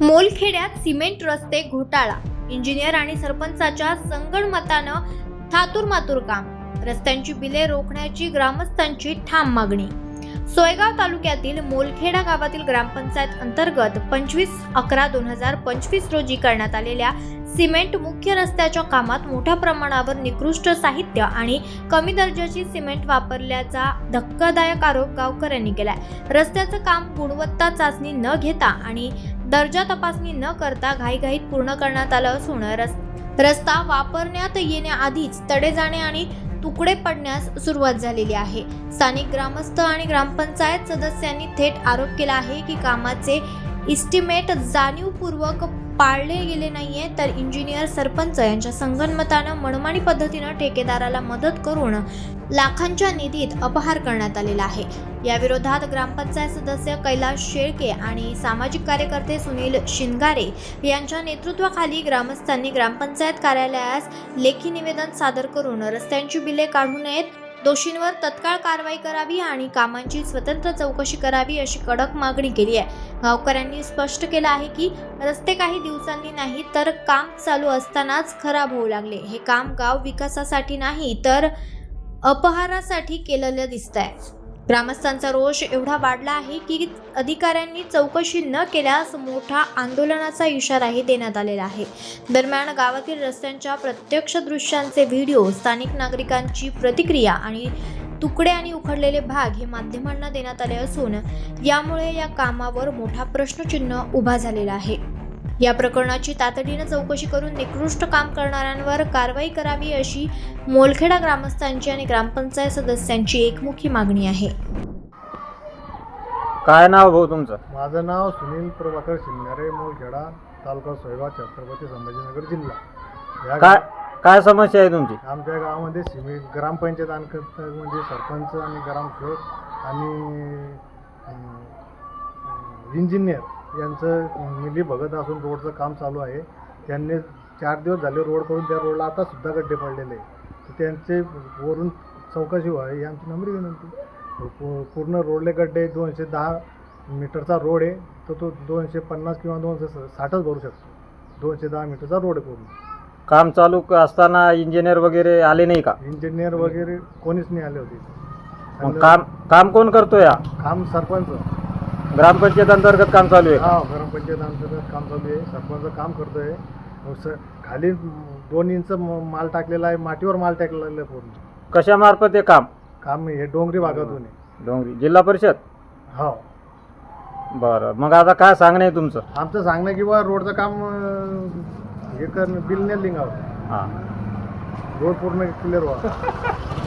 मोलखेड्यात cement रस्ते घोटाळा. Engineer आणि सरपंचाच्या संगणमतानं थातुरमातुर काम. रस्त्यांची बिले रोखण्याची ग्रामस्थांची ठाम मागणी. सोयगाव तालुक्यातील मोलखेडा गावातील ग्रामपंचायत अंतर्गत पंचवीस अकरा दोन हजार पंचवीस रोजी करण्यात आलेल्या सिमेंट मुख्य रस्त्याच्या कामात मोठ्या प्रमाणावर निकृष्ट साहित्य आणि कमी दर्जाची सिमेंट वापरल्याचा धक्कादायक आरोप गावकऱ्यांनी केलाय. रस्त्याचं काम गुणवत्ता चाचणी न घेता आणि दर्जा तपासणी न करता घाईघाईत पूर्ण करण्यात आलं असून रस रस्ता वापरण्यात येण्याआधीच तडे जाणे आणि तुकडे पडण्यास सुरुवात झालेली आहे. स्थानिक ग्रामस्थ आणि ग्रामपंचायत सदस्यांनी थेट आरोप केला आहे की कामाचे इस्टिमेट जाणीवपूर्वक पाळले गेले नाहीये तर इंजिनियर सरपंच यांच्या संगनमतानं मनमानी पद्धतीनं ठेकेदाराला मदत करून लाखांच्या निधीत अपहार करण्यात आलेला आहे. याविरोधात ग्रामपंचायत सदस्य कैलास शेळके आणि सामाजिक कार्यकर्ते सुनील शिंगारे यांच्या नेतृत्वाखाली ग्रामस्थांनी ग्रामपंचायत कार्यालयास लेखी निवेदन सादर करून रस्त्यांची बिले काढू नयेत दोषींवर तत्काळ कारवाई करावी आणि कामांची स्वतंत्र चौकशी करावी अशी कडक मागणी केली आहे. गावकऱ्यांनी स्पष्ट केलं आहे की रस्ते काही दिवसांनी नाही तर काम चालू असतानाच खराब होऊ लागले. हे काम गाव विकासासाठी नाही तर अपहारासाठी केलेलं दिसतंय. ग्रामस्थांचा रोष एवढा वाढला आहे की अधिकाऱ्यांनी चौकशी न केल्यास मोठा आंदोलनाचा इशाराही देण्यात आलेला आहे. दरम्यान गावातील रस्त्यांच्या प्रत्यक्ष दृश्यांचे व्हिडिओ स्थानिक नागरिकांची प्रतिक्रिया आणि तुकडे आणि उखडलेले भाग हे माध्यमांना देण्यात आले असून यामुळे या कामावर मोठा प्रश्नचिन्ह उभा झालेला आहे. या प्रकरणाची तातडीनं चौकशी करून निकृष्ट काम करणाऱ्यांवर कारवाई करावी अशी मोलखेडा ग्रामस्थांची आणि ग्रामपंचायत सदस्यांची एकमुखी मागणी आहे. काय नाव भाऊ तुमचं? माझं नाव सुनील प्रभाकर शिंगारे मोलखेडा तालुका सोयगाव छत्रपती संभाजीनगर जिल्हा. या काय काय समस्या आहे तुमची? आमच्या गावामध्ये सिमेंट ग्रामपंचायत अंतर्गत सरपंच आणि ग्रामसेवक आणि इंजिनियर यांचं मिली भगत असून रोडचं काम चालू आहे. त्यांनी चार दिवस झाले रोड करून त्या रोडला आता सुद्धा गड्डे पडलेले आहे त्यांचे वरून चौकशी व्हावी ही आमची नम्र विनंती. पूर्ण रोडले गड्डे दोनशे दहा मीटरचा रोड आहे. तर तो दोनशे पन्नास किंवा दोनशे साठच भरू शकतो. दोनशे दहा मीटरचा रोड आहे पूर्ण. काम चालू असताना इंजिनियर वगैरे आले नाही का? इंजिनियर वगैरे कोणीच नाही आले होते. मग काम काम कोण करतो या काम सरपंच. ग्रामपंचायत अंतर्गत काम चालू आहे? हा ग्रामपंचायत अंतर्गत काम चालू आहे. सरपंच काम करतोय. स- खाली दोन इंच म- माल टाकलेला आहे मातीवर माल टाकलेला आहे पूर्ण. कशामार्फत हे काम? काम हे डोंगरी भागातून आहे. डोंगरी. जिल्हा परिषद? हो. बरं. मग आता काय सांगणं आहे तुमचं? आमचं सांगणं की बा रोडचं काम अं, हे करणं बिल नाही लिंगावं. हां. रोड पूर्ण क्लिअर व्हा.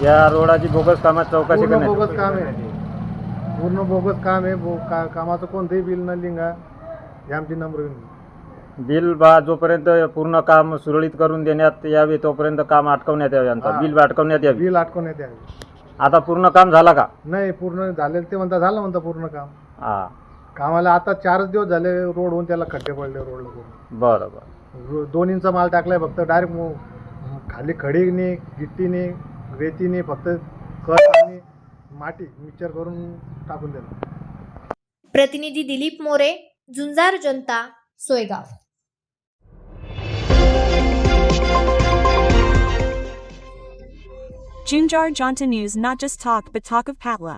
या रोडाची बोगस कामात चौकशी पूर्ण करण्यात बोगस काम आहे. पूर्ण बोगस काम आहे बो का कामाचं कोणतंही बिल न लिंगा हे आमची नम्र विनंती. बिल बा जोपर्यंत पूर्ण काम सुरळीत करून देण्यात यावे तोपर्यंत काम अटकवण्यात यावे हा. बिल अटकवण्यात यावी. बिल अटकवण्यात यावे. आता पूर्ण काम झाला का? नाही पूर्ण झालेलं ते म्हणता झालं म्हणता पूर्ण काम. हां. कामाला आता चारच दिवस झाले रोड होऊन त्याला खड्डे पडले रोडला पूर्ण बरं बरं. रो- दोन इंच माल टाकलाय फक्त डायरेक्ट खाली खडीने गिट्टीने रेतीने फक्त आणि माती मिक्सर करून टाकून दिलं प्रतिनिधी दिलीप मोरे झुंजार जनता Soygaon Junjar Jonta News not just talk but talk of Patla.